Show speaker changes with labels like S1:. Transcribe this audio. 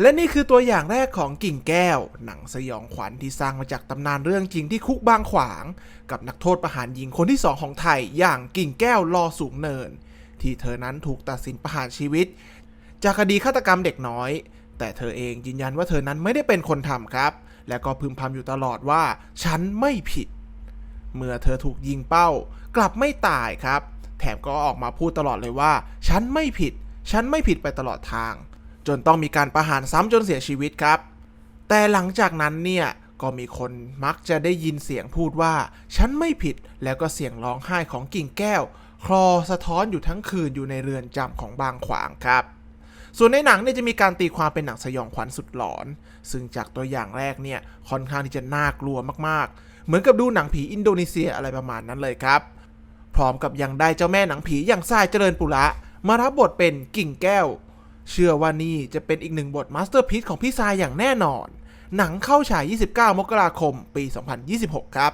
S1: และนี่คือตัวอย่างแรกของกิ่งแก้ว หนังสยองขวัญที่สร้างมาจากตำนานเรื่องจริงที่คุกบางขวาง กับนักโทษประหารหญิงคนที่สองของไทย อย่างกิ่งแก้วลอสูงเนิน ที่เธอนั้นถูกตัดสินประหารชีวิต จากคดีฆาตกรรมเด็กน้อย แต่เธอเองยืนยันว่าเธอนั้นไม่ได้เป็นคนทำครับ และก็พึมพำอยู่ตลอดว่า ฉันไม่ผิด เมื่อเธอถูกยิงเป้า กลับไม่ตายครับ แถมก็ออกมาพูดตลอดเลยว่า ฉันไม่ผิด ฉันไม่ผิดไปตลอดทาง จนต้องมีการประหารซ้ำจนเสียชีวิตครับ แต่หลังจากนั้นเนี่ยก็มีคนมักจะได้ยินเสียงพูดว่า ฉันไม่ผิดแล้วก็เสียงร้องไห้ของกิ่งแก้ว คลอสะท้อนอยู่ทั้งคืนอยู่ในเรือนจำของบางขวางครับ ส่วนในหนังเนี่ยจะมีการตีความเป็นหนังสยองขวัญสุดหลอน ซึ่งจากตัวอย่างแรกเนี่ยค่อนข้างที่จะน่ากลัวมากๆ เหมือนกับดูหนังผีอินโดนีเซียอะไรประมาณนั้นเลยครับ พร้อมกับยังได้เจ้าแม่หนังผีอย่างทรายเจริญปุระมารับบทเป็นกิ่งแก้ว เชื่อว่านี่จะเป็นอีกหนึ่งบทมาสเตอร์พีซของพี่ซายอย่างแน่นอน หนังเข้าฉาย 29 มกราคม ปี 2026 ครับ